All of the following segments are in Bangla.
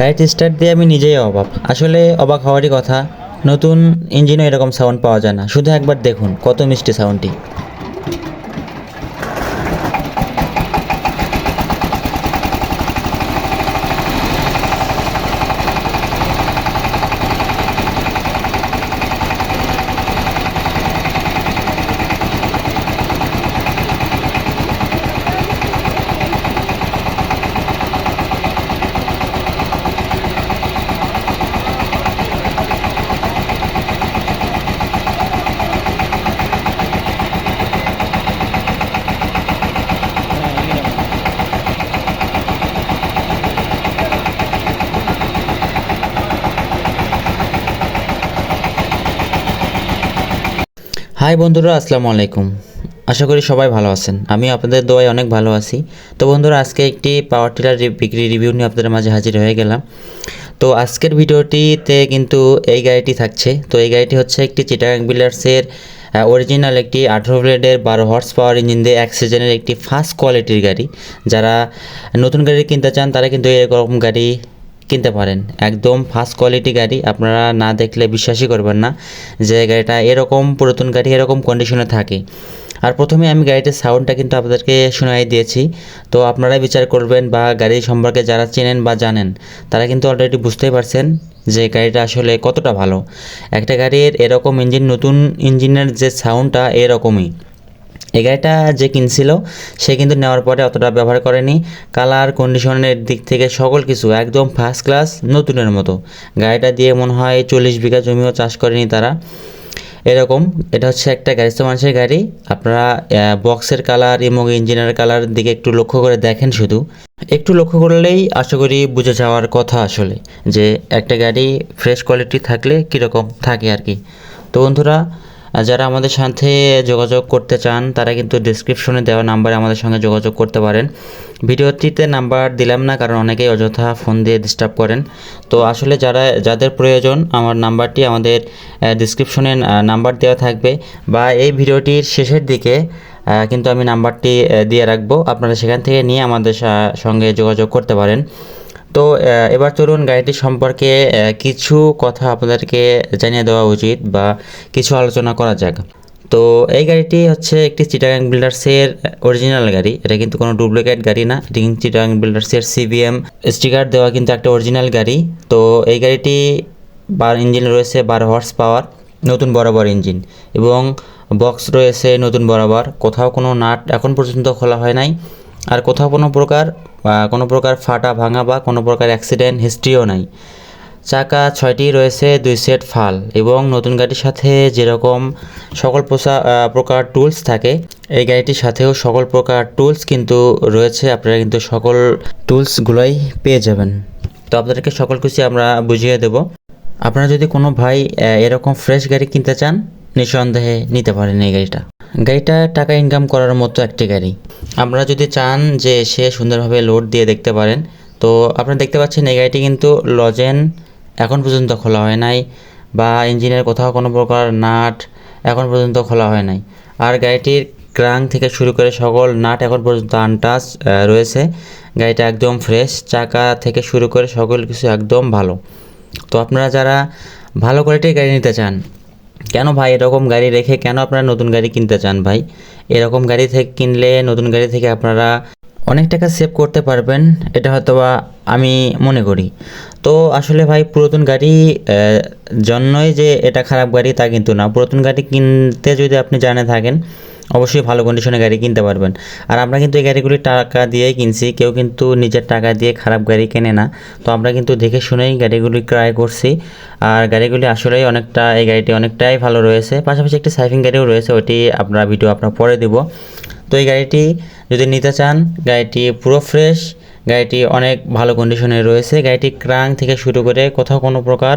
গাড়িটি স্টার্ট দিয়ে আমি নিজেই অবাক। আসলে অবাক হওয়ারই কথা, নতুন ইঞ্জিনও এরকম সাউন্ড পাওয়া যায় না। শুধু একবার দেখুন কত মিষ্টি সাউন্ডটি হাই বন্ধুরা, আসসালামু আলাইকুম। আশা করি সবাই ভালো আছেন। আমি আপনাদের দোয়ায় অনেক ভালো আছি। তো বন্ধুরা, আজকে একটি পাওয়ার টিলার বিক্রি রিভিউ নিয়ে আপনাদের মাঝে হাজির হয়ে গেলাম। তো আজকের ভিডিওটিতে কিন্তু এই গাড়িটি থাকছে। তো এই গাড়িটি হচ্ছে একটি চিটাগাং বিলার্সের অরিজিনাল একটি আঠেরো ব্লেডের বারো হর্স পাওয়ার ইঞ্জিন দিয়ে এক সিজনের একটি ফার্স্ট কোয়ালিটির গাড়ি। যারা নতুন গাড়ি কিনতে চান, তারা কিন্তু এরকম গাড়ি কিনতে পারেন। একদম ফার্স্ট কোয়ালিটি গাড়ি, আপনারা না দেখলে বিশ্বাসই করবেন না যে গাড়িটা এরকম পুরাতন গাড়ি, এরকম কন্ডিশনে থাকে। আর প্রথমে আমি গাড়িটির সাউন্ডটা কিন্তু আপনাদেরকে শোনাই দিয়েছি। তো আপনারাই বিচার করবেন বা গাড়ি সম্পর্কে যারা চেনেন বা জানেন, তারা কিন্তু অলরেডি বুঝতেই পারছেন যে গাড়িটা আসলে কতটা ভালো। একটা গাড়ির এরকম ইঞ্জিন নতুন ইঞ্জিনের যে সাউন্ডটা এরকমই। এই গাড়িটা যে কিনছিল, সে কিন্তু নেওয়ার পরে অতটা ব্যবহার করেনি। কালার কন্ডিশনের দিক থেকে সকল কিছু একদম ফার্স্ট ক্লাস নতুনের মতো। গাড়িটা দিয়ে মনে হয় চল্লিশ বিঘা জমিও চাষ করেনি তারা। এরকম, এটা হচ্ছে একটা গ্যারেজ মানুষের গাড়ি। আপনারা বক্সের কালার এবং ইঞ্জিনের কালার দিকে একটু লক্ষ্য করে দেখেন শুধু। একটু লক্ষ্য করলেই আশা করি বুঝে যাওয়ার কথা আসলে, যে একটা গাড়ি ফ্রেশ কোয়ালিটি থাকলে কীরকম থাকে আর কি। তো বন্ধুরা যারা আমাদের সাথে যোগাযোগ করতে চান, তারা কিন্তু ডিসক্রিপশনে দেওয়া নাম্বারে আমাদের সঙ্গে যোগাযোগ করতে পারেন। ভিডিওটিতে নাম্বার দিলাম না, কারণ অনেকেই অযথা ফোন দিয়ে ডিস্টার্ব করেন। তো আসলে যারা, যাদের প্রয়োজন, আমার নাম্বারটি আমাদের ডিসক্রিপশনে নাম্বার দেওয়া থাকবে। বা এই ভিডিওটির শেষের দিকে কিন্তু আমি নাম্বারটি দিয়ে রাখব। আপনারা সেখান থেকে নিয়ে আমাদের সঙ্গে যোগাযোগ করতে পারেন। তো এবার চলুন গাড়িটি সম্পর্কে কিছু কথা আপনাদেরকে জানিয়ে দেওয়া উচিত বা কিছু আলোচনা করা যাক। তো, এই গাড়িটি হচ্ছে একটি চিটাগাং বিল্ডার্সের অরিজিনাল গাড়ি। এটা কিন্তু কোনো ডুপ্লিকেট গাড়ি না। এটি কিন্তু চিটাগাং বিল্ডার্সের সিবিএম স্টিকার দেওয়া কিন্তু একটা অরিজিনাল গাড়ি। তো, এই গাড়িটি বার ইঞ্জিন রয়েছে, বারো হর্স পাওয়ার নতুন বরাবর ইঞ্জিন এবং বক্স রয়েছে, নতুন বরাবর। কোথাও কোনো নাট এখন পর্যন্ত খোলা হয় নাই। আর কোথাও কোনো প্রকার কোনো প্রকার ফাটা ভাঙা বা কোনো প্রকার অ্যাক্সিডেন্ট হিস্ট্রিও নাই। চাকা ছয়টি রয়েছে, দুই সেট ফাল এবং নতুন গাড়ির সাথে যেরকম সকল প্রকার টুলস থাকে, এই গাড়িটির সাথেও সকল প্রকার টুলস কিন্তু রয়েছে। আপনারা কিন্তু সকল টুলসগুলোই পেয়ে যাবেন। তো আপনাদেরকে সকল কিছু আমরা বুঝিয়ে দেব। আপনারা যদি কোনো ভাই এরকম ফ্রেশ গাড়ি কিনতে চান, নিঃসন্দেহে নিতে পারেন এই গাড়িটা। গাড়িটা টাকা ইনকাম করার মতো একটি গাড়ি। আপনারা যদি চান যে সে সুন্দরভাবে লোড দিয়ে দেখতে পারেন, তো আপনারা দেখতে পাচ্ছেন এই গাড়িটি কিন্তু লজেন এখন পর্যন্ত খোলা হয় নাই বা ইঞ্জিনের কোথাও কোনো প্রকার নাট এখন পর্যন্ত খোলা হয় নাই। আর গাড়িটির ক্রাং থেকে শুরু করে সকল নাট এখন পর্যন্ত আনটাচ রয়েছে। গাড়িটা একদম ফ্রেশ চাকা থেকে শুরু করে সকল কিছু একদম ভালো। তো আপনারা যারা ভালো কোয়ালিটির গাড়ি নিতে চান কেন ভাই এরকম গাড়ি রেখে কেন আপনারা নতুন গাড়ি কিনতে চান ভাই? এরকম গাড়ি থেকে কিনলে নতুন গাড়ি থেকে আপনারা অনেক টাকা সেভ করতে পারবেন, এটা হয়তো বা আমি মনে করি। তো আসলে ভাই পুরাতন গাড়ি জন্যই যে এটা খারাপ গাড়ি তা কিন্তু না। পুরাতন গাড়ি কিনতে যদি আপনি জানে থাকেন অবশ্যই ভালো কন্ডিশনে গাড়ি কিনতে পারবেন। আর আমরা কিন্তু এই গাড়িগুলি টাকা দিয়েই কিনছি, কেউ কিন্তু নিজের টাকা দিয়ে খারাপ গাড়ি কেনে না। তো আমরা কিন্তু দেখে শুনেই গাড়িগুলি ক্রয় করছি। আর গাড়িগুলি আসলেই অনেকটা, এই গাড়িটি অনেকটাই ভালো রয়েছে। পাশাপাশি একটি সাইফিং গাড়িও রয়েছে, ওটি আপনার ভিডিও আপনার পরে দিব। তো এই গাড়িটি যদি নিতে চান, গাড়িটি পুরো ফ্রেশ গাড়িটি অনেক ভালো কন্ডিশনে রয়েছে। গাড়িটি ক্রাং থেকে শুরু করে কোথাও কোনো প্রকার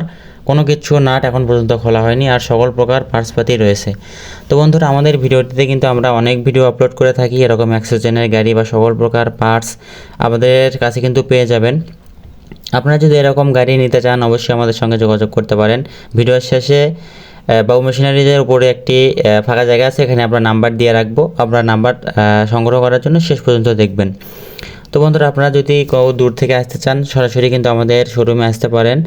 কোনো কিছু নাট এখন পর্যন্ত খোলা হয়নি আর সকল প্রকার পার্টসপাতি রয়েছে। তো বন্ধুরা, আমাদের ভিডিওটিতে কিন্তু আমরা অনেক ভিডিও আপলোড করে থাকি। এরকম অ্যাক্সিজেনের গাড়ি বা সকল প্রকার পার্টস আমাদের কাছে কিন্তু পেয়ে যাবেন। আপনারা যদি এরকম গাড়ি নিতে চান, অবশ্যই আমাদের সঙ্গে যোগাযোগ করতে পারেন। ভিডিওর শেষে বাবু মেশিনারিজের উপরে একটি ফাঁকা জায়গা আছে, এখানে আমরা নাম্বার দিয়ে রাখব। আপনার নাম্বার সংগ্রহ করার জন্য শেষ পর্যন্ত দেখবেন। তো বন্ধুরা আপনারা যদি কেউ দূর থেকে আসতে চান সরাসরি কিন্তু আমাদের শোরুমে আসতে পারেন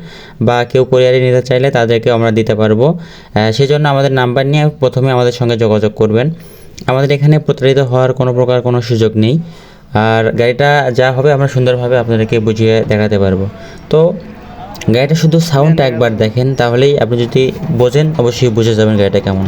বা কেউ কোরিয়ারে নিতে চাইলে তাদেরকেও আমরা দিতে পারব। আহ, সেই জন্য আমাদের নাম্বার নিয়ে প্রথমে আমাদের সঙ্গে যোগাযোগ করবেন। আমাদের এখানে প্রতারিত হওয়ার কোনো প্রকার কোনো সুযোগ নেই। আর গাড়িটা যা হবে আমরা সুন্দরভাবে আপনাদেরকে বুঝিয়ে দেখাতে পারব। তো গাড়িটা শুধু সাউন্ডটা একবার দেখেন তাহলেই আপনি যদি বোঝেন অবশ্যই বুঝে যাবেন গাড়িটা কেমন।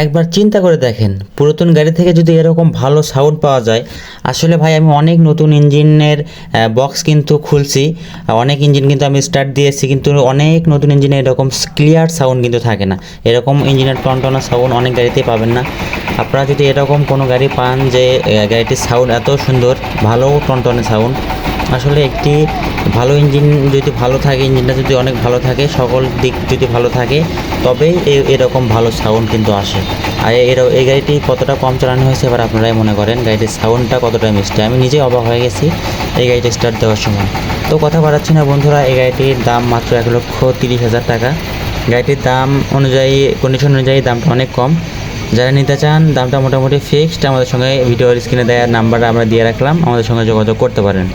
একবার চিন্তা করে দেখেন। পুরাতন গাড়ি থেকে যদি এরকম ভালো সাউন্ড পাওয়া যায়, আসলে ভাই আমি অনেক নতুন ইঞ্জিনের বক্স কিন্তু খুলছি। অনেক ইঞ্জিন কিন্তু আমি স্টার্ট দিয়েছি, কিন্তু অনেক নতুন ইঞ্জিনে এরকম ক্লিয়ার সাউন্ড কিন্তু থাকে না। এরকম ইঞ্জিনের টনটনা সাউন্ড অনেক গাড়িতেই পাবেন না। আপনারা যদি এরকম কোনো গাড়ি পান যে গাড়িটির সাউন্ড এত সুন্দর, ভালো টনটনে সাউন্ড আসলে একটি ভালো ইঞ্জিন যদি ভালো থাকে, ইঞ্জিনটা যদি অনেক ভালো থাকে, সকল দিক যদি ভালো থাকে, তবেই এরকম ভালো সাউন্ড কিন্তু আসে। আর এর এই গাড়িটি কতটা কম চালানো হয়েছে এবার আপনারাই মনে করেন। গাড়িটির সাউন্ডটা কতটা মিষ্টি। আমি নিজে অবাক হয়ে গেছি এই গাড়িটি স্টার্ট দেওয়ার সময়। তো কথা বাড়াচ্ছি না বন্ধুরা, এই গাড়িটির দাম মাত্র এক লক্ষ তিরিশ হাজার টাকা। গাড়িটির দাম অনুযায়ী কন্ডিশন অনুযায়ী দামটা অনেক কম। যারা নিতে চান, দামটা মোটামুটি ফিক্সড আমাদের সঙ্গে ভিডিওর স্ক্রিনে দেওয়ার নাম্বারটা আমরা দিয়ে রাখলাম। আমাদের সঙ্গে যোগাযোগ করতে পারেন।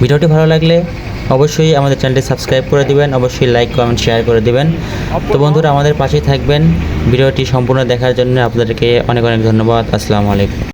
ভিডিওটি ভালো লাগলে অবশ্যই আমাদের চ্যানেলটি সাবস্ক্রাইব করে দিবেন, অবশ্যই লাইক কমেন্ট শেয়ার করে দিবেন। তো বন্ধুরা, আমাদের পাশেই থাকবেন। ভিডিওটি সম্পূর্ণ দেখার জন্য আপনাদেরকে অনেক অনেক ধন্যবাদ। আসসালামু আলাইকুম।